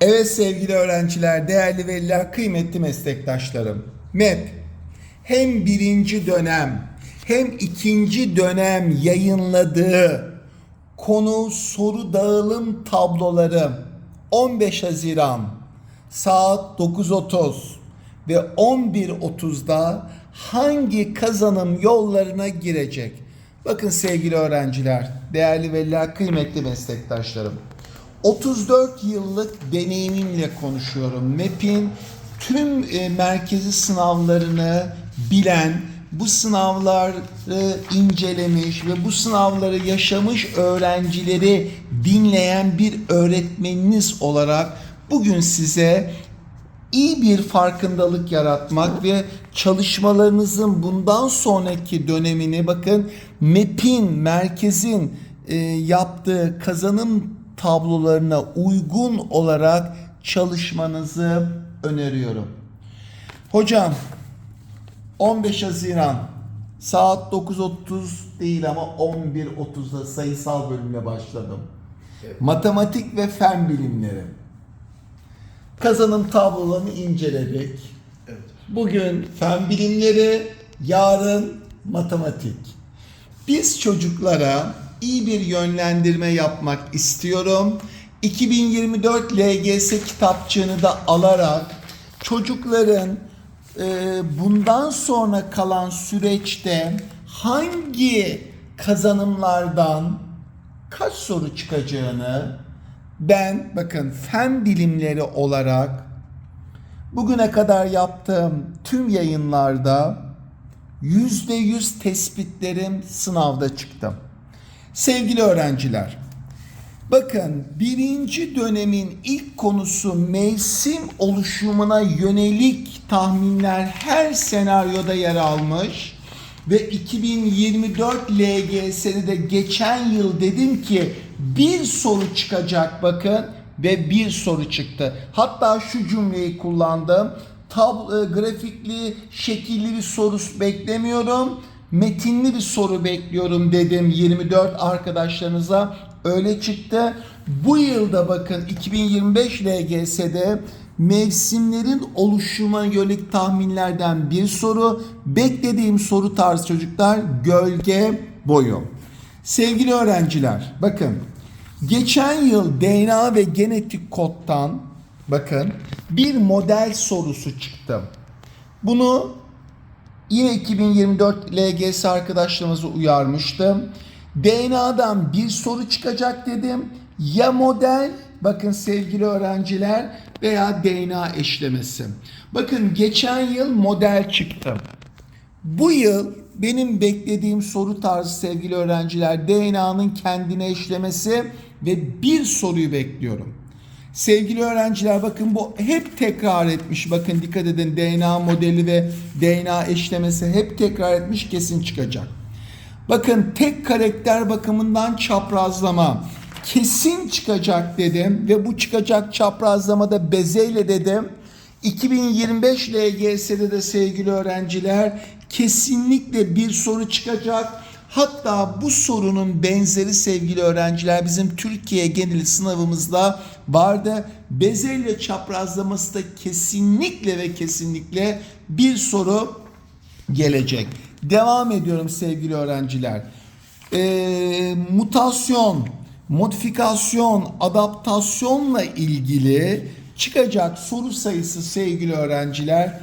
Evet sevgili öğrenciler, değerli veliler, kıymetli meslektaşlarım. MEP hem birinci dönem hem ikinci dönem yayınladığı konu soru dağılım tabloları 15 Haziran saat 9.30 ve 11.30'da hangi kazanım yollarına girecek? Bakın sevgili öğrenciler, değerli veliler, kıymetli meslektaşlarım. 34 yıllık deneyimimle konuşuyorum. MEP'in tüm e, merkezi sınavlarını bilen, bu sınavları incelemiş ve bu sınavları yaşamış öğrencileri dinleyen bir öğretmeniniz olarak bugün size iyi bir farkındalık yaratmak ve çalışmalarınızın bundan sonraki dönemini bakın MEP'in, merkezin e, yaptığı kazanım tablolarına uygun olarak çalışmanızı öneriyorum. Hocam 15 Haziran saat 9.30 değil ama 11.30'da sayısal bölümle başladım. Matematik ve fen bilimleri. Kazanım tablolarını inceledik. Evet. Bugün fen bilimleri, yarın matematik. Biz çocuklara iyi bir yönlendirme yapmak istiyorum. 2024 LGS kitapçığını da alarak çocukların e, bundan sonra kalan süreçte hangi kazanımlardan kaç soru çıkacağını ben bakın fen bilimleri olarak bugüne kadar yaptığım tüm yayınlarda yüzde yüz tespitlerim sınavda çıktı. Sevgili öğrenciler, bakın birinci dönemin ilk konusu mevsim oluşumuna yönelik tahminler her senaryoda yer almış ve 2024 LGS'de de geçen yıl dedim ki bir soru çıkacak bakın ve bir soru çıktı. Hatta şu cümleyi kullandım. Tab e, grafikli, şekilli bir soru beklemiyorum. Metinli bir soru bekliyorum dedim 24 arkadaşlarınıza. Öyle çıktı. Bu yılda bakın 2025 LGS'de mevsimlerin oluşuma yönelik tahminlerden bir soru. Beklediğim soru tarzı çocuklar gölge boyu. Sevgili öğrenciler bakın geçen yıl DNA ve genetik kodtan bakın bir model sorusu çıktı. Bunu yine 2024 LGS arkadaşlarımızı uyarmıştım. DNA'dan bir soru çıkacak dedim. Ya model bakın sevgili öğrenciler veya DNA eşlemesi. Bakın geçen yıl model çıktı. Bu yıl benim beklediğim soru tarzı sevgili öğrenciler DNA'nın kendine eşlemesi ve bir soruyu bekliyorum. Sevgili öğrenciler bakın bu hep tekrar etmiş. Bakın dikkat edin DNA modeli ve DNA eşlemesi hep tekrar etmiş kesin çıkacak. Bakın tek karakter bakımından çaprazlama kesin çıkacak dedim ve bu çıkacak çaprazlamada bezeyle dedim. 2025 LGS'de de sevgili öğrenciler kesinlikle bir soru çıkacak. Hatta bu sorunun benzeri sevgili öğrenciler bizim Türkiye geneli sınavımızda vardı. Bezelye çaprazlaması da kesinlikle ve kesinlikle bir soru gelecek. Devam ediyorum sevgili öğrenciler. Ee, mutasyon, modifikasyon, adaptasyonla ilgili çıkacak soru sayısı sevgili öğrenciler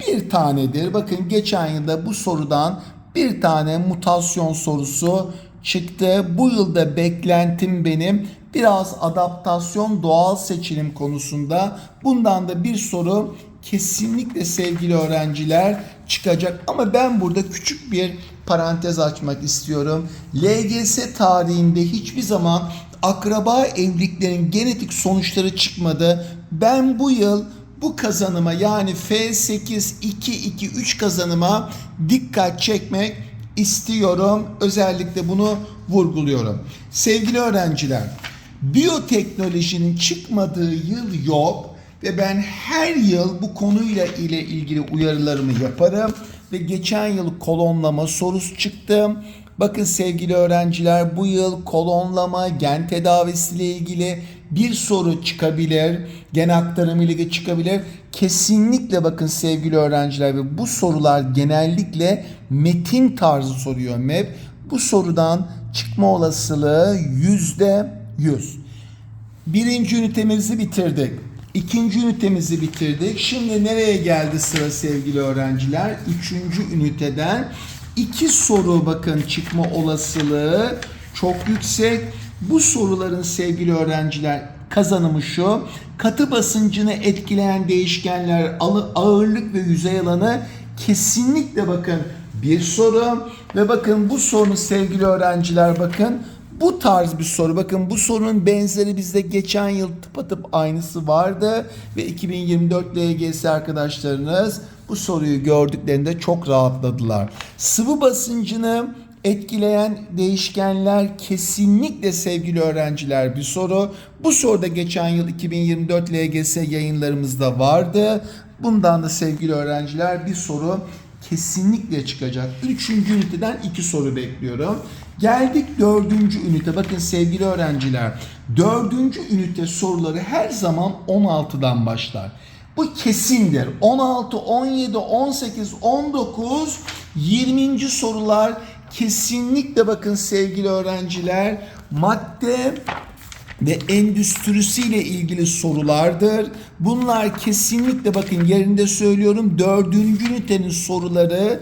bir tanedir. Bakın geçen yılda bu sorudan bir tane mutasyon sorusu çıktı. Bu yılda beklentim benim biraz adaptasyon doğal seçilim konusunda. Bundan da bir soru kesinlikle sevgili öğrenciler çıkacak. Ama ben burada küçük bir parantez açmak istiyorum. LGS tarihinde hiçbir zaman akraba evliliklerin genetik sonuçları çıkmadı. Ben bu yıl bu kazanıma yani F8 2 2 3 kazanıma dikkat çekmek istiyorum. Özellikle bunu vurguluyorum. Sevgili öğrenciler, biyoteknolojinin çıkmadığı yıl yok ve ben her yıl bu konuyla ile ilgili uyarılarımı yaparım ve geçen yıl kolonlama sorusu çıktı. Bakın sevgili öğrenciler bu yıl kolonlama gen tedavisiyle ilgili bir soru çıkabilir. Gen aktarımı ile çıkabilir. Kesinlikle bakın sevgili öğrenciler ve bu sorular genellikle metin tarzı soruyor MEP. Bu sorudan çıkma olasılığı yüzde yüz. Birinci ünitemizi bitirdik. İkinci ünitemizi bitirdik. Şimdi nereye geldi sıra sevgili öğrenciler? Üçüncü üniteden iki soru bakın çıkma olasılığı çok yüksek. Bu soruların sevgili öğrenciler kazanımı şu. Katı basıncını etkileyen değişkenler ağırlık ve yüzey alanı kesinlikle bakın bir soru ve bakın bu sorunun sevgili öğrenciler bakın bu tarz bir soru. Bakın bu sorunun benzeri bizde geçen yıl tıpatıp aynısı vardı ve 2024 LGS arkadaşlarınız bu soruyu gördüklerinde çok rahatladılar. Sıvı basıncını etkileyen değişkenler kesinlikle sevgili öğrenciler bir soru. Bu soruda geçen yıl 2024 LGS yayınlarımızda vardı. Bundan da sevgili öğrenciler bir soru kesinlikle çıkacak. Üçüncü üniteden iki soru bekliyorum. Geldik dördüncü ünite. Bakın sevgili öğrenciler, dördüncü ünite soruları her zaman 16'dan başlar. Bu kesindir. 16, 17, 18, 19, 20. sorular kesinlikle bakın sevgili öğrenciler madde ve endüstrisiyle ilgili sorulardır. Bunlar kesinlikle bakın yerinde söylüyorum dördüncü ünitenin soruları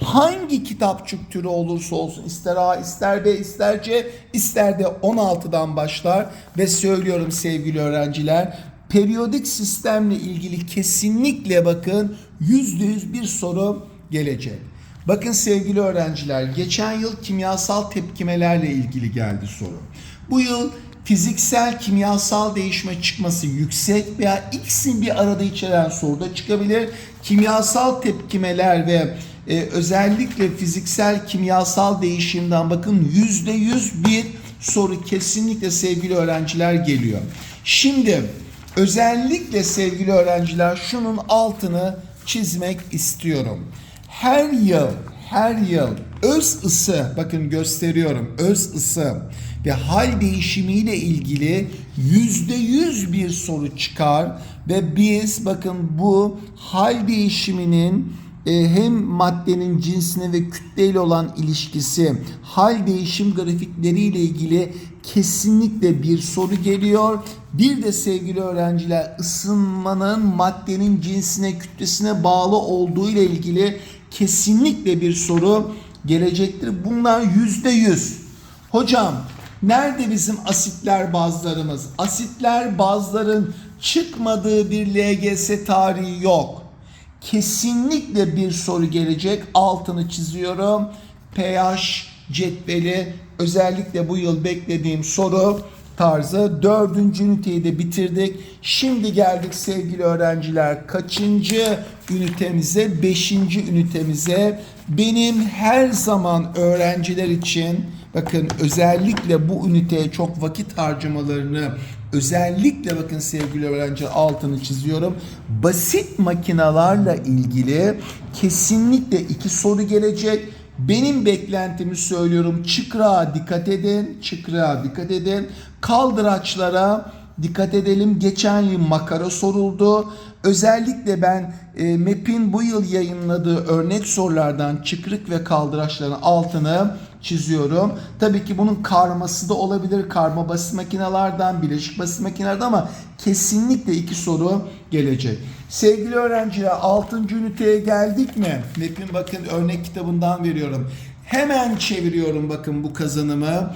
hangi kitapçık türü olursa olsun ister A ister B ister C ister de 16'dan başlar ve söylüyorum sevgili öğrenciler periyodik sistemle ilgili kesinlikle bakın yüzde bir soru gelecek. Bakın sevgili öğrenciler geçen yıl kimyasal tepkimelerle ilgili geldi soru. Bu yıl fiziksel kimyasal değişme çıkması yüksek veya ikisini bir arada içeren soruda çıkabilir. Kimyasal tepkimeler ve e, özellikle fiziksel kimyasal değişimden bakın yüzde yüz bir soru kesinlikle sevgili öğrenciler geliyor. Şimdi özellikle sevgili öğrenciler şunun altını çizmek istiyorum. Her yıl her yıl öz ısı bakın gösteriyorum öz ısı ve hal değişimiyle ilgili yüzde yüz bir soru çıkar ve biz bakın bu hal değişiminin e, hem maddenin cinsine ve kütleyle olan ilişkisi, hal değişim grafikleriyle ilgili kesinlikle bir soru geliyor. Bir de sevgili öğrenciler ısınmanın maddenin cinsine, kütlesine bağlı olduğu ile ilgili kesinlikle bir soru gelecektir. Bunlar yüzde yüz. Hocam nerede bizim asitler bazlarımız? Asitler bazların çıkmadığı bir LGS tarihi yok. Kesinlikle bir soru gelecek. Altını çiziyorum. pH cetveli özellikle bu yıl beklediğim soru tarzı. Dördüncü üniteyi de bitirdik. Şimdi geldik sevgili öğrenciler kaçıncı ünitemize? Beşinci ünitemize. Benim her zaman öğrenciler için bakın özellikle bu üniteye çok vakit harcamalarını özellikle bakın sevgili öğrenciler altını çiziyorum. Basit makinalarla ilgili kesinlikle iki soru gelecek. Benim beklentimi söylüyorum. Çıkrağa dikkat edin. Çıkrağa dikkat edin. Kaldıraçlara dikkat edelim. Geçen yıl makara soruldu. Özellikle ben e, MEP'in bu yıl yayınladığı örnek sorulardan çıkrık ve kaldıraçların altını çiziyorum. Tabii ki bunun karması da olabilir. Karma basit makinelerden, bileşik basit makinelerden ama kesinlikle iki soru gelecek. Sevgili öğrenciler 6. üniteye geldik mi? MEP'in bakın örnek kitabından veriyorum. Hemen çeviriyorum bakın bu kazanımı.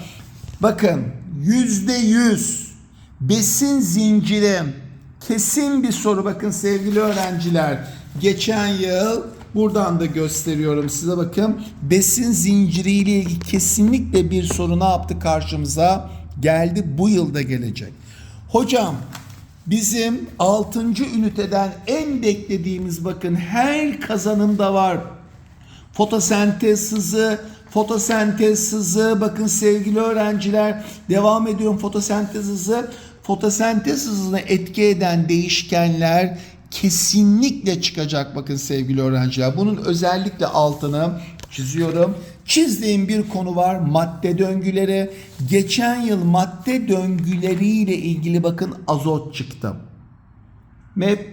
Bakın yüzde yüz besin zinciri kesin bir soru bakın sevgili öğrenciler. Geçen yıl buradan da gösteriyorum size bakın. Besin zinciriyle ilgili kesinlikle bir soru ne yaptı karşımıza? Geldi bu yılda gelecek. Hocam bizim 6. üniteden en beklediğimiz bakın her kazanımda var. Fotosentez hızı, fotosentez hızı bakın sevgili öğrenciler devam ediyorum fotosentez hızı. Fotosentez hızını etki eden değişkenler kesinlikle çıkacak bakın sevgili öğrenciler. Bunun özellikle altını çiziyorum. Çizdiğim bir konu var madde döngüleri. Geçen yıl madde döngüleriyle ilgili bakın azot çıktı. Ve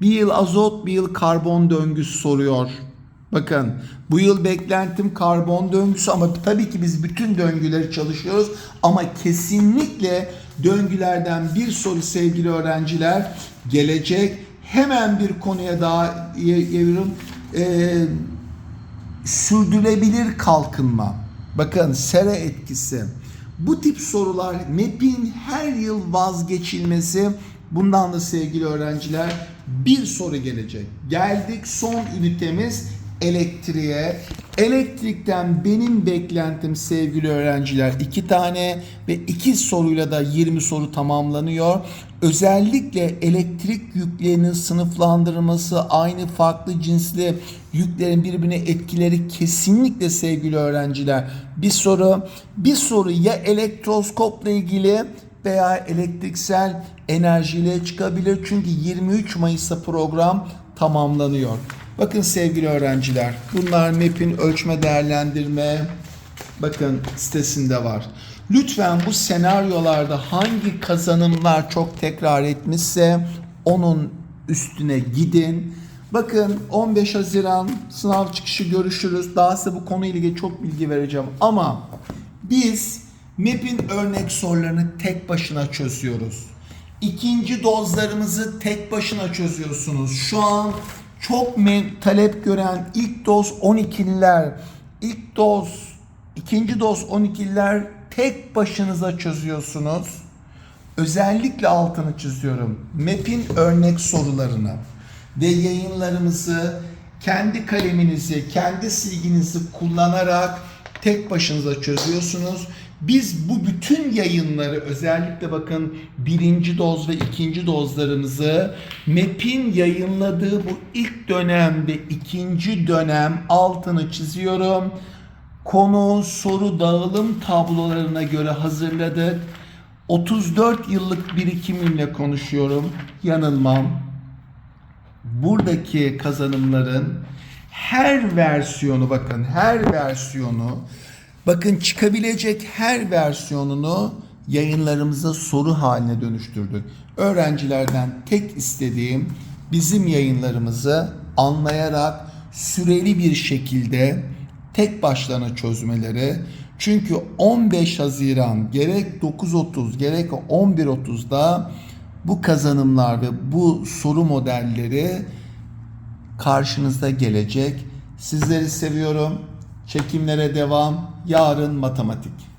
bir yıl azot bir yıl karbon döngüsü soruyor. Bakın bu yıl beklentim karbon döngüsü ama tabii ki biz bütün döngüleri çalışıyoruz ama kesinlikle döngülerden bir soru sevgili öğrenciler gelecek. Hemen bir konuya daha geliyorum. Ee, sürdürülebilir kalkınma. Bakın sera etkisi. Bu tip sorular MEP'in her yıl vazgeçilmesi. Bundan da sevgili öğrenciler bir soru gelecek. Geldik son ünitemiz elektriğe. Elektrikten benim beklentim sevgili öğrenciler iki tane ve iki soruyla da 20 soru tamamlanıyor. Özellikle elektrik yüklerinin sınıflandırılması, aynı farklı cinsli yüklerin birbirine etkileri kesinlikle sevgili öğrenciler. Bir soru, bir soru ya elektroskopla ilgili veya elektriksel enerjiyle çıkabilir. Çünkü 23 Mayıs'ta program tamamlanıyor. Bakın sevgili öğrenciler, bunlar MEP'in ölçme değerlendirme bakın sitesinde var. Lütfen bu senaryolarda hangi kazanımlar çok tekrar etmişse onun üstüne gidin. Bakın 15 Haziran sınav çıkışı görüşürüz. Daha size bu konuyla ilgili çok bilgi vereceğim. Ama biz MEP'in örnek sorularını tek başına çözüyoruz. İkinci dozlarımızı tek başına çözüyorsunuz. Şu an çok talep gören ilk doz 12'liler, ilk doz, ikinci doz 12'liler tek başınıza çözüyorsunuz. Özellikle altını çiziyorum. MEP'in örnek sorularını ve yayınlarımızı kendi kaleminizi, kendi silginizi kullanarak tek başınıza çözüyorsunuz. Biz bu bütün yayınları özellikle bakın birinci doz ve ikinci dozlarımızı MEP'in yayınladığı bu ilk dönem ve ikinci dönem altını çiziyorum. Konu, soru, dağılım tablolarına göre hazırladık. 34 yıllık birikimimle konuşuyorum. Yanılmam. Buradaki kazanımların her versiyonu bakın her versiyonu bakın çıkabilecek her versiyonunu yayınlarımıza soru haline dönüştürdük. Öğrencilerden tek istediğim bizim yayınlarımızı anlayarak süreli bir şekilde tek başlarına çözmeleri. Çünkü 15 Haziran gerek 9.30 gerek 11.30'da bu kazanımlar ve bu soru modelleri karşınızda gelecek. Sizleri seviyorum. Çekimlere devam. Yarın matematik.